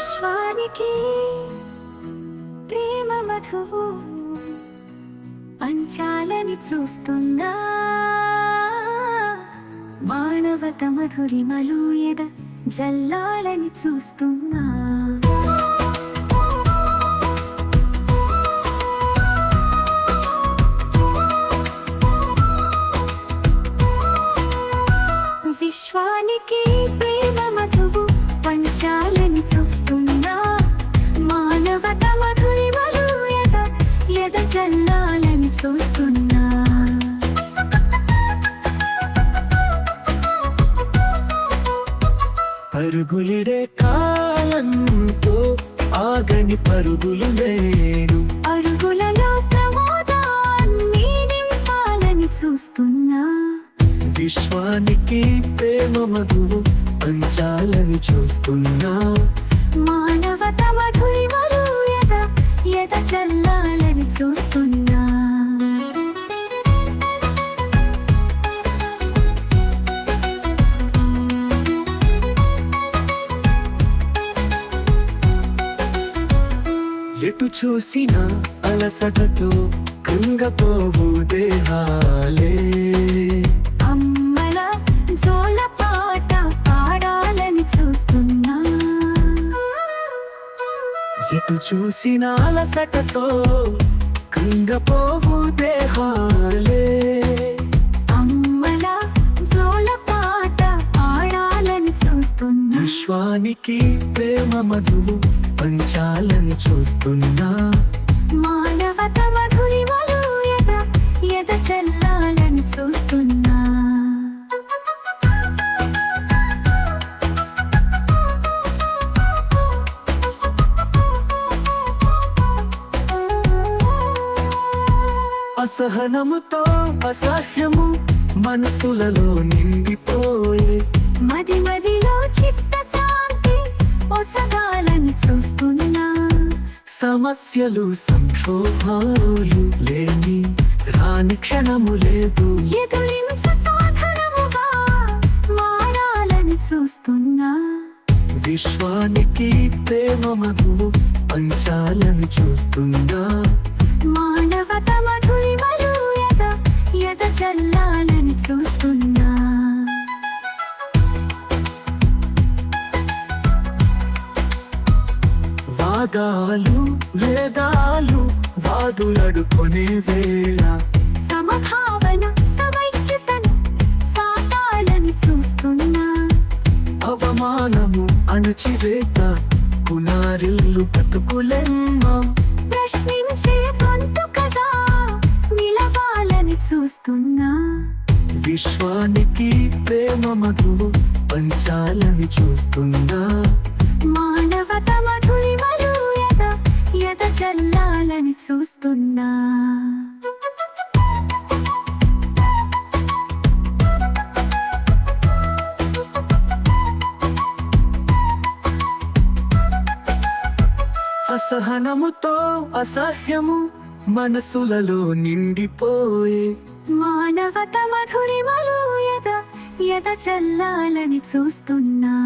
విశ్వానికి ప్రేమ మధువు పంచాలని చూస్తున్నా. మానవత మధురిమలు ఎద జల్లాలని చూస్తున్నా. విశ్వానికి ప్రేమ మధువు పంచాల చూస్తున్నా మానవత మధురిమలు ఎద ఎద జల్లాలని చూస్తున్నా. పరుగులిడే కాలంతో ఆగని పరుగులు నేడు అరుగులలో ప్రమోదాన్ని నింపాలని చూస్తున్నా. విశ్వానికి ప్రేమ మధువు పంచాలని చూస్తున్నా. మానవత మధురిమలు ఎద ఎద చల్లాలని చూస్తున్నా. ఎటు చూసినా అలసటతో కృంగపోవు దేహాలే. అమ్మల జోల ఎటు చూసినా అలసటతో కృంగపోవు దేహాలే. అమ్మల జోల పాట పాడాలని చూస్తున్నా. విశ్వానికి ప్రేమ మధువు పంచాలని చూస్తున్నా. అసహనముతో అసహ్యము మనసులలో నిండిపోయే. మది మదిలో చిత్త శాంతి ఒసగాలని చూస్తున్నా. సమస్యలు సంక్షోభాలు లేని రాని క్షణము లేదు. ఎదురించు సాధనముగా మారాలని చూస్తున్నా. విశ్వానికి ప్రేమ మధువు పంచాలని చూస్తున్నా. వాదాలు వేదాలు వాదులడుకునే వేళ. సమభావన సమైక్యతను సాటాలని చూస్తున్నా. అవమానము అణచివేత పునారిల్లు బతుకులెమ్మ ప్రశ్నించే గొంతు కదా నిలవాలని చూస్తున్నా. విశ్వానికి ప్రేమ మధువు పంచాలని చూస్తున్నా. మానవత ఎద చల్లాలని చూస్తున్నా. అసహనముతో అసహ్యము మనసులలో నిండిపోయే. మానవత మధురిమలు ఎద ఎద చల్లాలని చూస్తున్నా.